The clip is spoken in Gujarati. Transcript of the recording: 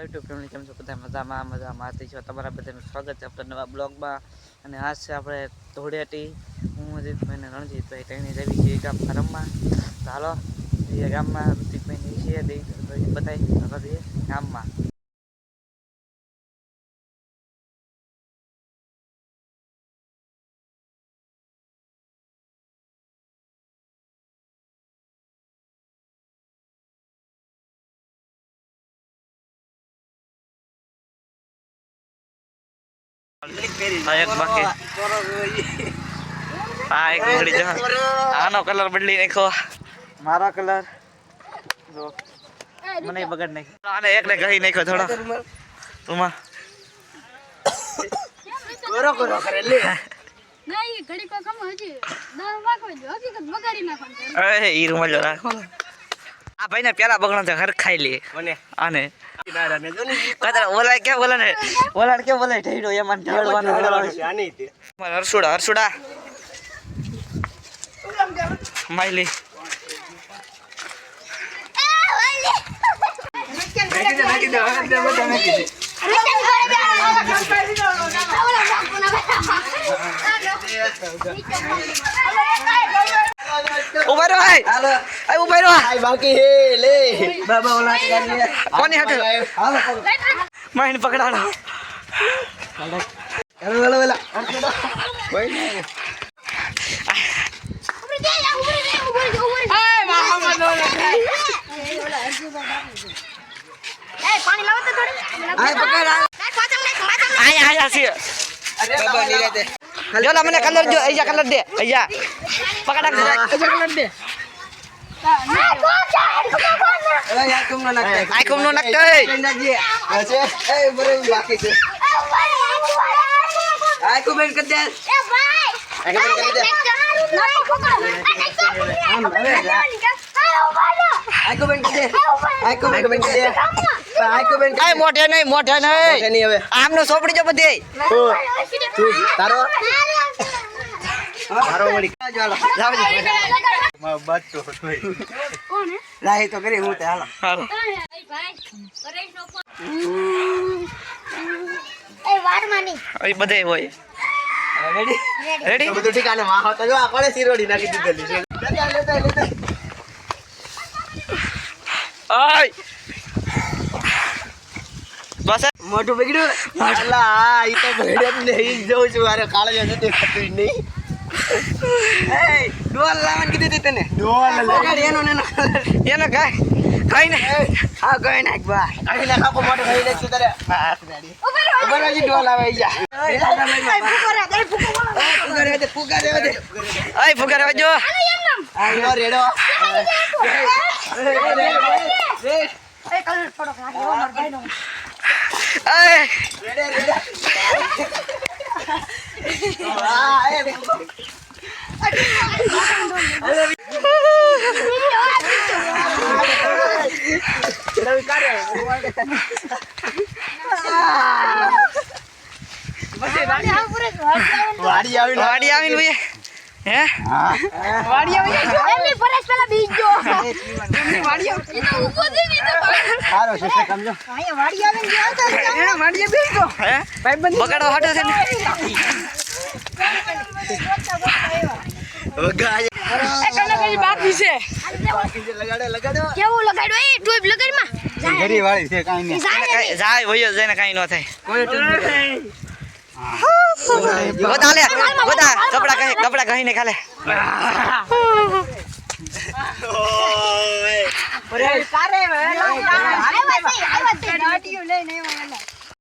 યુટ્યુબ ફેમિલી કેમ છો? બધા મજામાં? મજામાં. હતી છો. તમારા બધાનું સ્વાગત છે આપણા નવા બ્લોગમાં. અને આજ છે આપણે ધોળિયાટી. હું અજીતભાઈ ને રણજીતભાઈ ત્રણે જવી છીએ ગામ રમવા. ચાલો હાલો, એ ગામમાં ઋતિકભાઈ છીએ દઈ બતાવી ગામમાં. હા, એક બદલી જો. આનો કલર બદલી નાખો મારો કલર? જો. મને બગડ નાખ્યો. આને એકને કહી નાખ્યો થોડો. તુમા? કરો કરો કરે લે. નહીં ઘડી કો કમ હજી દસ વાગો હજી હકીકત બગાડી નાખો અરે ઈ રૂમાલ રાખો. આ ભાઈને પેલા બગડો તો હર ખાઈ લે મને આને ઓલા કે ઓલા ને ઓલા કે ઓલા ઢેડો એમાં ઢળવાનો ઢળવાનું છે આની તે હરસુડા હરસુડા માઈલી દે દે દે દે ઊભા રહો હાય. હાલો. ઊભા રહો. હાય બાકી હે લે. બાબા ઓલા કોની હાથે? હાલો. માઈન પકડાડો. હાલો હાલો હાલો. નહીં પાણી લાવો તો થોડી. આય પકડ આય આયા આસી અરે બાબા ની રાતે જો લા મને કલર જો અહીંયા કલર દે અહીંયા પકડા અહીંયા કલર દે તુમ ના નાખતા આય કુમ નો નાખતો એ નાખજે છે એ બરે બાકી છે આય કો બેન કર દે આય કો બેન કરી દે કો બેન કર દે આય મોઢે નહીં મોઢે નહીં. હવે. આમનો સોપડી જો બધે. તું તારો? તારો મળી ચાલો માં બાત તો હોય કોણ હે? તો કરી હું તે હાલો. હાલો. એ બધે હોય. રેડી રેડી બધું ઠીકાને માં હોતા જો આ કોણે સિરોડી નાખી દીધેલી છે. લેતા લેતા લેતા આય. બગડ્યું. અલા આ ઈ તો ભેડે જ નહીં. જોઉં છું. મારે કાળે જ દેખાતું નહીં. એ ડોલ લાવવાની કીધી હતી તને? ડોલ એનો એનો. કાય કઈ ને હા કઈ નાખ બા. કઈ નાખ આખો તારે. હાથ ગાડી રહેજે ડોલ આવે જા. દે દે ફુગાર આ રેડો. હા એ વાડી આવી વાડી આવીને ભાઈ હે? સારો છે સમજો. હે બગાડો હાટો છે ને? લગાડો લગાડો. કેવું લગાડ્યું? એ ટ્યુબ લગાડમાં. ઘરી વાળી છે કાઈ જાય વયો જાય ને કાંઈ ન થાય. ગોતા લે ગોતા કપડા કહી કપડા કહીને ખાલે આવ્યા છે